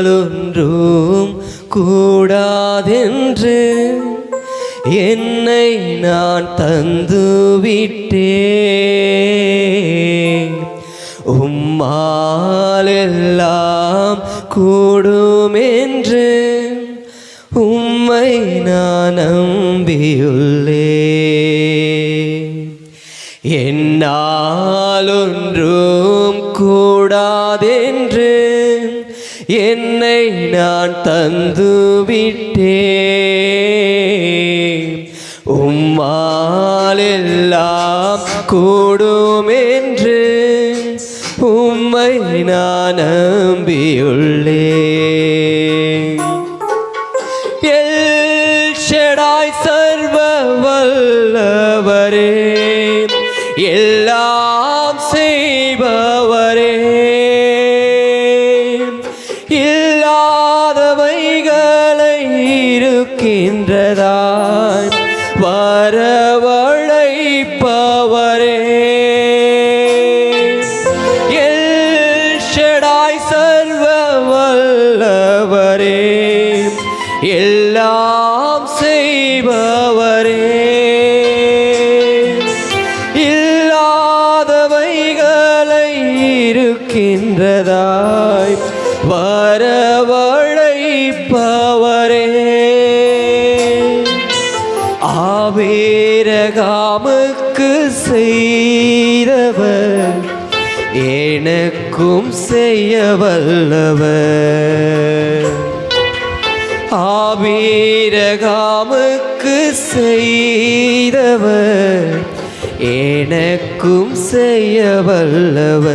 நாளொன்றும் கூடாதென்று என்னை நான் தந்து விட்டேன் உம்மாலெல்லாம் கூடுமென்று உம்மை நான் நம்பியுள்ளே என்னாலொன்றும் கூடாதென்று நான் தந்து விட்டேன் உம்மாலெல்லாம் கூடுமென்று உம்மை நான் நம்பியுள்ளே எல்ஷடாய் சர்வ வல்லவரே எல்லாம் செய்பவரே. எல் சர்வ வல்லவரே. எல்லாம் செய்பவரே. இல்லாதவைகளை இருக்கின்றதாய் வரவழைப்பவரே. ஆவேரகாமுக்கு செய்தவர் எனக்கும் செய்ய வல்லவர். ஆபீரகாமுக்கு செய்தவர். எனக்கும் செய்ய வல்லவர்.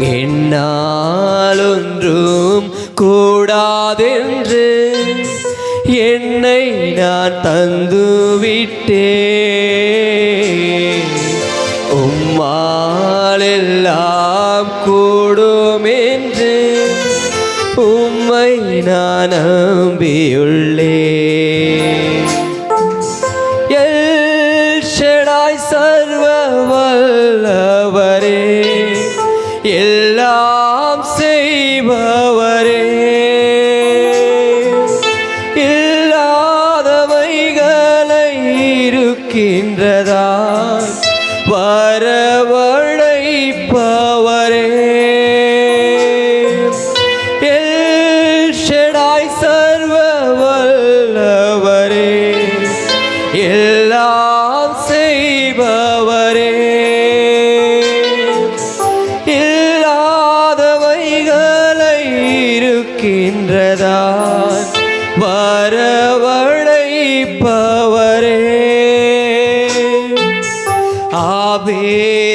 என்னாலொன்றும் கூடாதென்று என்னை நான் தந்துவிட்டேன். உம்மாலெல்லாம் கூடுமென்று உம்மை நான் நம்பியுள்ளே எல்ஷடாய் சர்வ வல்லவரே எல்லாம் செய்பவரே. இல்லாதவைகளை இருக்கின்றதா?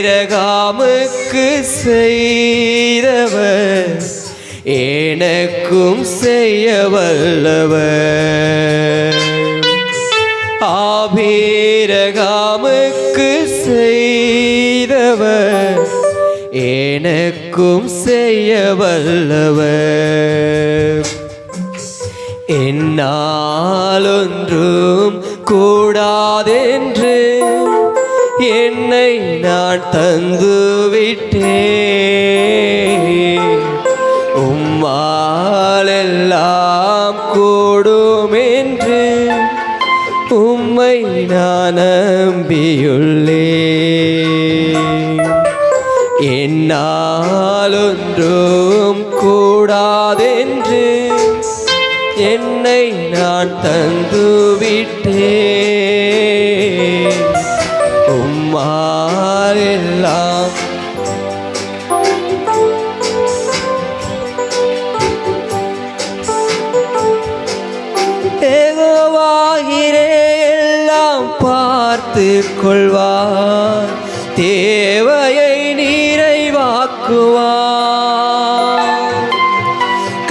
ஆபேரகாமுக்கு செய்தவர் எனக்கும் செய்ய வல்லவர். ஆபீரகாமுக்கு செய்தவர் எனக்கும் செய்ய வல்லவர். என்னாலொன்றும் கூடாதென்று நான் தந்து விட்டேன் உம்மாலெல்லாம் கூடும் என்று உம்மை நான் நம்பியுள்ளேன். என்னாலொன்றும் கூடாதென்று என்னை நான் தந்து உம்மா காத்து கொள்வார் தேவையை நிறைவாக்குவார்.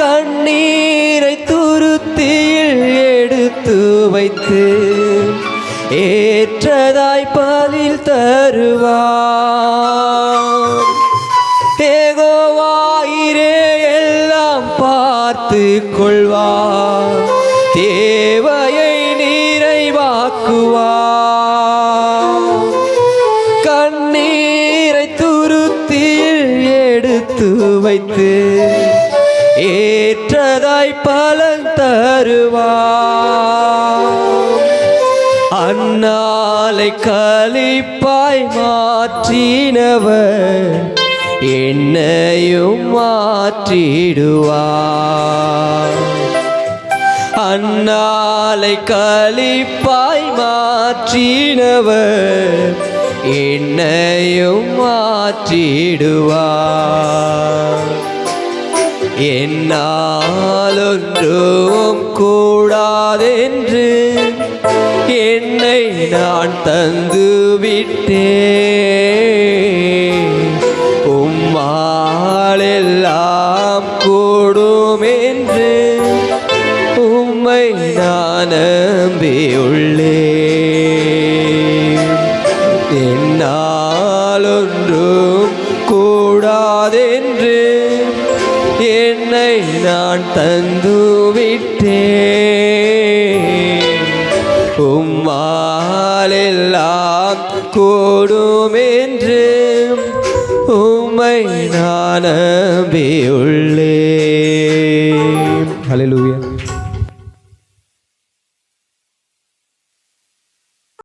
கண்ணீரை துருத்தியில் எடுத்து வைத்து ஏற்றதாய் பதில் தருவார். தேகோவாயிரே எல்லாம் பார்த்து கொள்வார் தேவையை வைத்து ஏற்றதாய் பலன் தருவார். அந்நாளை கழிப்பாய் மாற்றினவர் என்னையும் மாற்றிடுவார். அந்நாளை கழிப்பாய் மாற்றினவர் என்னையும் மாற்றிடுவார். என்னாலொன்றும் கூடாதென்று என்னை நான் தந்து விட்டேன் உம்மாலெல்லாம் கூடும் என்று உம்மை நான் நம்பியுள்ளேன். என்னாலொன்றும் என்னை நான் தந்து விட்டேன் உம்மாலெல்லாம் கூடும் என்று உம்மை நான் நம்பியுள்ளேன்.